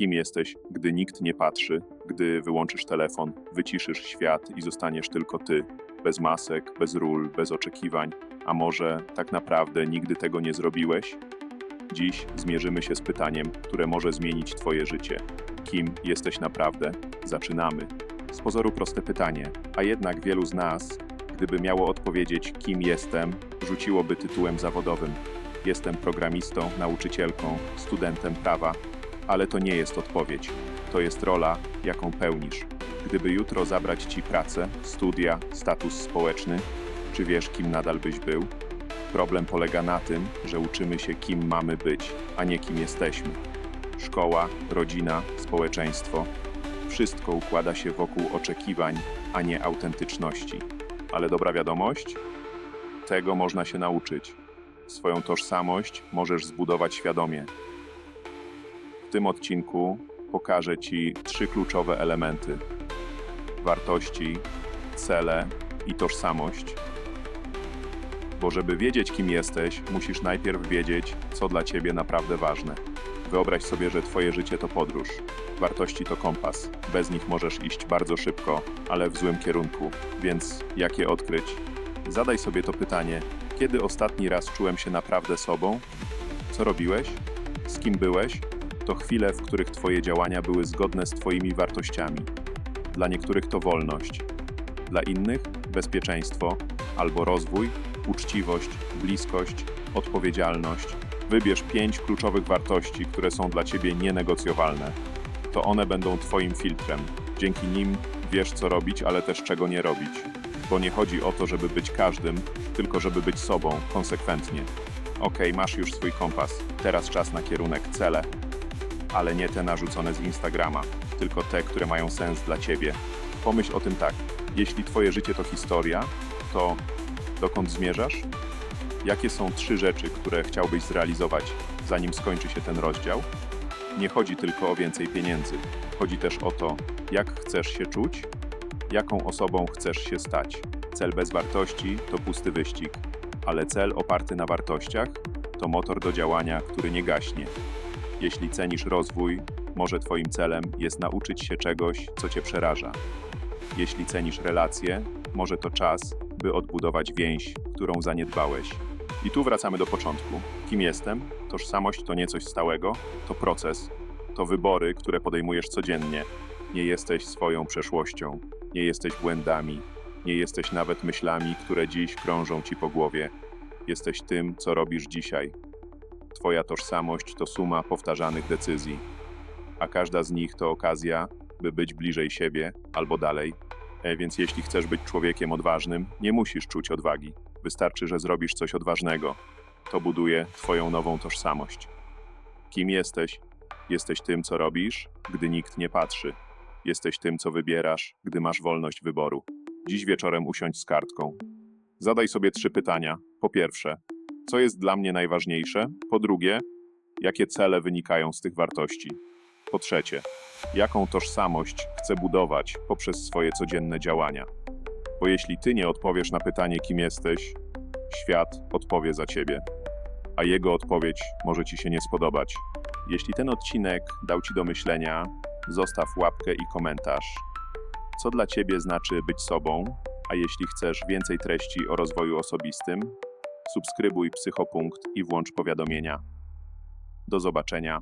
Kim jesteś, gdy nikt nie patrzy, gdy wyłączysz telefon, wyciszysz świat i zostaniesz tylko ty, bez masek, bez ról, bez oczekiwań, a może tak naprawdę nigdy tego nie zrobiłeś? Dziś zmierzymy się z pytaniem, które może zmienić Twoje życie. Kim jesteś naprawdę? Zaczynamy. Z pozoru proste pytanie, a jednak wielu z nas, gdyby miało odpowiedzieć, kim jestem, rzuciłoby tytułem zawodowym. Jestem programistą, nauczycielką, studentem prawa, ale to nie jest odpowiedź. To jest rola, jaką pełnisz. Gdyby jutro zabrać ci pracę, studia, status społeczny, czy wiesz, kim nadal byś był? Problem polega na tym, że uczymy się, kim mamy być, a nie kim jesteśmy. Szkoła, rodzina, społeczeństwo wszystko układa się wokół oczekiwań, a nie autentyczności. Ale dobra wiadomość? Tego można się nauczyć. Swoją tożsamość możesz zbudować świadomie. W tym odcinku pokażę Ci trzy kluczowe elementy: wartości, cele i tożsamość. Bo żeby wiedzieć, kim jesteś, musisz najpierw wiedzieć, co dla Ciebie naprawdę ważne. Wyobraź sobie, że Twoje życie to podróż. Wartości to kompas. Bez nich możesz iść bardzo szybko, ale w złym kierunku. Więc jak je odkryć? Zadaj sobie to pytanie: kiedy ostatni raz czułem się naprawdę sobą? Co robiłeś? Z kim byłeś? To chwile, w których Twoje działania były zgodne z Twoimi wartościami. Dla niektórych to wolność, dla innych bezpieczeństwo albo rozwój, uczciwość, bliskość, odpowiedzialność. Wybierz pięć kluczowych wartości, które są dla Ciebie nienegocjowalne. To one będą Twoim filtrem. Dzięki nim wiesz, co robić, ale też czego nie robić. Bo nie chodzi o to, żeby być każdym, tylko żeby być sobą konsekwentnie. Okej, masz już swój kompas. Teraz czas na kierunek cele, ale nie te narzucone z Instagrama, tylko te, które mają sens dla Ciebie. Pomyśl o tym tak. Jeśli Twoje życie to historia, to dokąd zmierzasz? Jakie są trzy rzeczy, które chciałbyś zrealizować, zanim skończy się ten rozdział? Nie chodzi tylko o więcej pieniędzy. Chodzi też o to, jak chcesz się czuć, jaką osobą chcesz się stać. Cel bez wartości to pusty wyścig, ale cel oparty na wartościach to motor do działania, który nie gaśnie. Jeśli cenisz rozwój, może Twoim celem jest nauczyć się czegoś, co Cię przeraża. Jeśli cenisz relacje, może to czas, by odbudować więź, którą zaniedbałeś. I tu wracamy do początku. Kim jestem? Tożsamość to nie coś stałego, to proces, to wybory, które podejmujesz codziennie. Nie jesteś swoją przeszłością, nie jesteś błędami, nie jesteś nawet myślami, które dziś krążą ci po głowie. Jesteś tym, co robisz dzisiaj. Twoja tożsamość to suma powtarzanych decyzji, a każda z nich to okazja, by być bliżej siebie albo dalej. E, Więc jeśli chcesz być człowiekiem odważnym, nie musisz czuć odwagi. Wystarczy, że zrobisz coś odważnego. To buduje Twoją nową tożsamość. Kim jesteś? Jesteś tym, co robisz, gdy nikt nie patrzy. Jesteś tym, co wybierasz, gdy masz wolność wyboru. Dziś wieczorem usiądź z kartką. Zadaj sobie trzy pytania. Po pierwsze, co jest dla mnie najważniejsze? Po drugie, jakie cele wynikają z tych wartości? Po trzecie, jaką tożsamość chcę budować poprzez swoje codzienne działania? Bo jeśli ty nie odpowiesz na pytanie, kim jesteś, świat odpowie za ciebie, a jego odpowiedź może ci się nie spodobać. Jeśli ten odcinek dał ci do myślenia, zostaw łapkę i komentarz. Co dla ciebie znaczy być sobą? A jeśli chcesz więcej treści o rozwoju osobistym, subskrybuj Psychopunkt i włącz powiadomienia. Do zobaczenia.